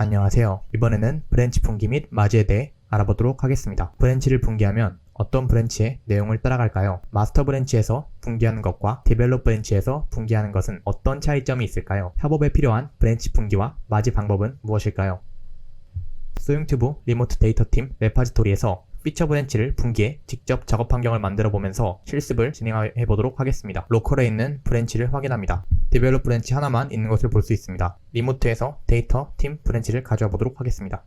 안녕하세요. 이번에는 브랜치 분기 및 마지에 대해 알아보도록 하겠습니다. 브랜치를 분기하면 어떤 브랜치의 내용을 따라갈까요? 마스터 브랜치에서 분기하는 것과 디벨롭 브랜치에서 분기하는 것은 어떤 차이점이 있을까요? 협업에 필요한 브랜치 분기와 마지 방법은 무엇일까요? 소용튜브 리모트 데이터 팀 레파지토리에서 피처 브랜치를 분기해 직접 작업 환경을 만들어 보면서 실습을 진행해 보도록 하겠습니다. 로컬에 있는 브랜치를 확인합니다. 디벨롭 브랜치 하나만 있는 것을 볼 수 있습니다. 리모트에서 데이터 팀 브랜치를 가져와 보도록 하겠습니다.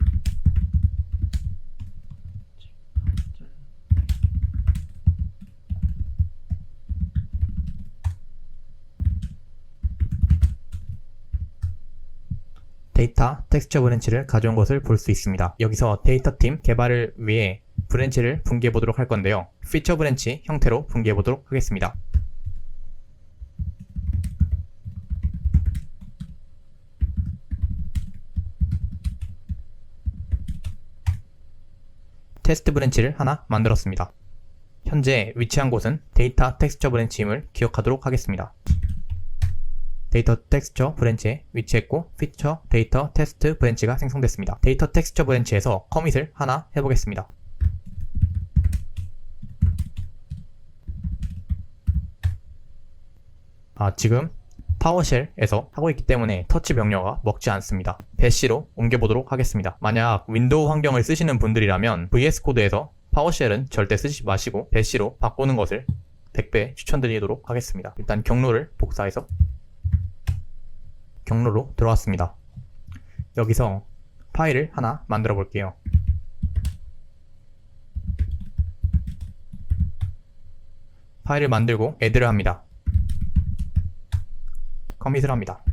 데이터 텍스처 브랜치를 가져온 것을 볼 수 있습니다. 여기서 데이터 팀 개발을 위해 브랜치를 분기해 보도록 할 건데요. 피처 브랜치 형태로 분기해 보도록 하겠습니다. 테스트 브랜치를 하나 만들었습니다. 현재 위치한 곳은 데이터 텍스처 브랜치임을 기억하도록 하겠습니다. 데이터 텍스처 브랜치에 위치했고 피처 데이터 테스트 브랜치가 생성됐습니다. 데이터 텍스처 브랜치에서 커밋을 하나 해보겠습니다. 아, 지금 파워쉘에서 하고 있기 때문에 터치 명령어가 먹지 않습니다. 배시로 옮겨보도록 하겠습니다. 만약 윈도우 환경을 쓰시는 분들이라면 VS 코드에서 파워쉘은 절대 쓰지 마시고 배시로 바꾸는 것을 100배 추천드리도록 하겠습니다. 일단 경로를 복사해서 경로로 들어왔습니다. 여기서 파일을 하나 만들어 볼게요. 파일을 만들고 애드를 합니다. 커밋을 합니다.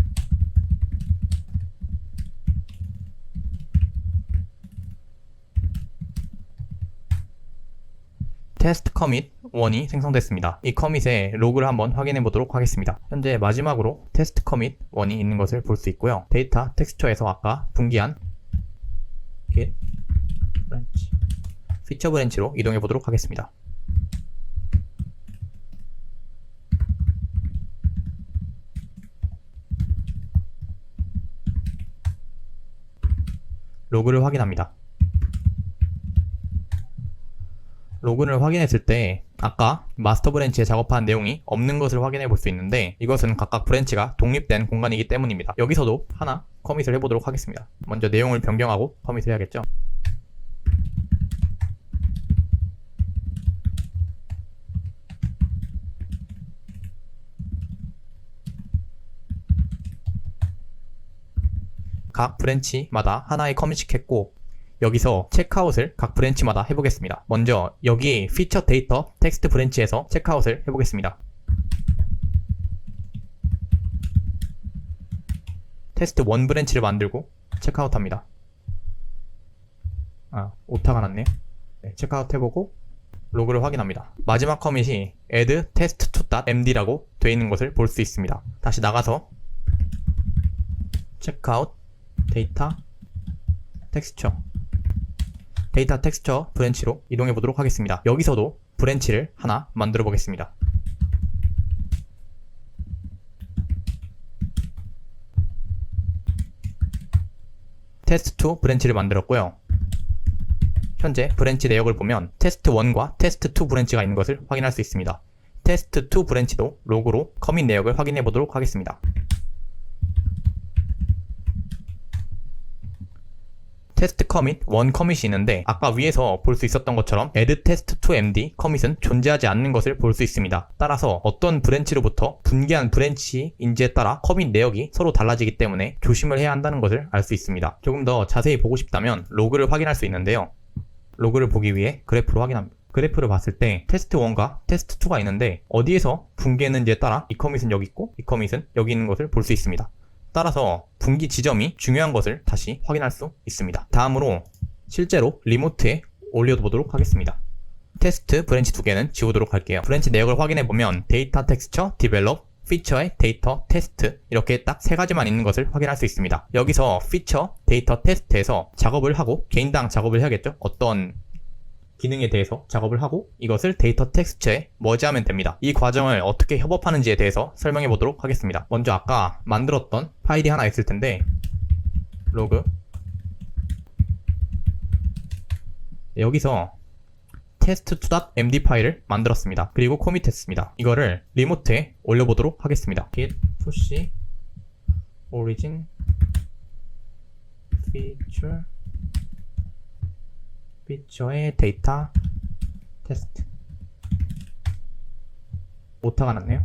테스트 커밋 1이 생성됐습니다. 이 커밋의 로그를 한번 확인해 보도록 하겠습니다. 현재 마지막으로 테스트 커밋 1이 있는 것을 볼 수 있고요. 데이터 텍스처에서 아까 분기한 git branch 피처 브랜치로 이동해 보도록 하겠습니다. 로그를 확인합니다. 로그를 확인했을 때 아까 마스터 브랜치에 작업한 내용이 없는 것을 확인해 볼 수 있는데 이것은 각각 브랜치가 독립된 공간이기 때문입니다. 여기서도 하나 커밋을 해보도록 하겠습니다. 먼저 내용을 변경하고 커밋을 해야겠죠. 각 브랜치마다 하나의 커밋씩 했고 여기서 체크아웃을 각 브랜치마다 해보겠습니다. 먼저 여기 피처 데이터 텍스트 브랜치에서 체크아웃을 해보겠습니다. 테스트 1 브랜치를 만들고 체크아웃 합니다. 아, 오타가 났네요. 네, 체크아웃 해보고 로그를 확인합니다. 마지막 커밋이 add test2.md라고 되어 있는 것을 볼 수 있습니다. 다시 나가서 체크아웃 데이터 텍스처 데이터 텍스처 브랜치로 이동해 보도록 하겠습니다. 여기서도 브랜치를 하나 만들어 보겠습니다. 테스트2 브랜치를 만들었고요. 현재 브랜치 내역을 보면 테스트 1과 테스트 2 브랜치가 있는 것을 확인할 수 있습니다. 테스트 2 브랜치도 로그로 커밋 내역을 확인해 보도록 하겠습니다. 테스트 커밋 원 커밋이 있는데 아까 위에서 볼 수 있었던 것처럼 add test to md 커밋은 존재하지 않는 것을 볼 수 있습니다. 따라서 어떤 브랜치로부터 분기한 브랜치인지에 따라 커밋 내역이 서로 달라지기 때문에 조심을 해야 한다는 것을 알 수 있습니다. 조금 더 자세히 보고 싶다면 로그를 확인할 수 있는데요. 로그를 보기 위해 그래프로 확인합니다. 그래프를 봤을 때 테스트 1과 테스트 2가 있는데 어디에서 분기했는지에 따라 이 커밋은 여기 있고 이 커밋은 여기 있는 것을 볼 수 있습니다. 따라서 분기 지점이 중요한 것을 다시 확인할 수 있습니다. 다음으로 실제로 리모트에 올려보도록 하겠습니다. 테스트 브랜치 두 개는 지우도록 할게요. 브랜치 내역을 확인해 보면 데이터 텍스처, 디벨롭, 피처의 데이터 테스트 이렇게 딱 세 가지만 있는 것을 확인할 수 있습니다. 여기서 피처, 데이터 테스트에서 작업을 하고 개인당 작업을 해야겠죠? 어떤 기능에 대해서 작업을 하고 이것을 데이터 텍스트에 머지하면 됩니다. 이 과정을 어떻게 협업하는지에 대해서 설명해 보도록 하겠습니다. 먼저 아까 만들었던 파일이 하나 있을 텐데 로그 네, 여기서 test2.md 파일을 만들었습니다. 그리고 코밋했습니다. 이거를 리모트에 올려보도록 하겠습니다. git push origin feature feature의 데이터 테스트 오타가 났네요.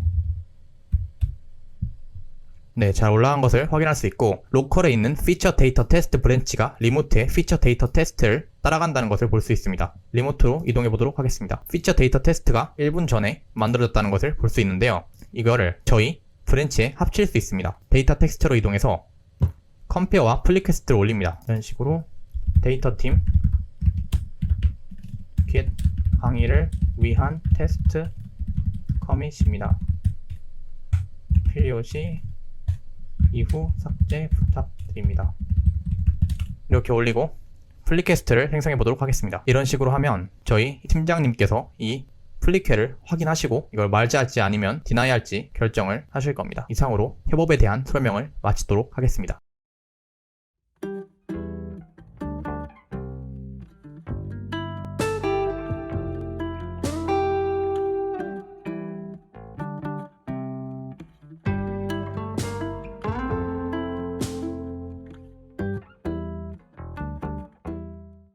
네, 잘 올라간 것을 확인할 수 있고 로컬에 있는 피처 데이터 테스트 브랜치가 리모트의 피처 데이터 테스트를 따라간다는 것을 볼 수 있습니다. 리모트로 이동해 보도록 하겠습니다. 피처 데이터 테스트가 1분 전에 만들어졌다는 것을 볼 수 있는데요. 이거를 저희 브랜치에 합칠 수 있습니다. 데이터 텍스트로 이동해서 컴페어와 플리퀘스트를 올립니다. 이런 식으로 데이터 팀 강의를 위한 테스트 커밋입니다. 필요시 이후 삭제 부탁드립니다. 이렇게 올리고 플리퀘스트를 생성해 보도록 하겠습니다. 이런 식으로 하면 저희 팀장님께서 이 플리퀘를 확인하시고 이걸 말지할지 아니면 디나이 할지 결정을 하실 겁니다. 이상으로 협업에 대한 설명을 마치도록 하겠습니다.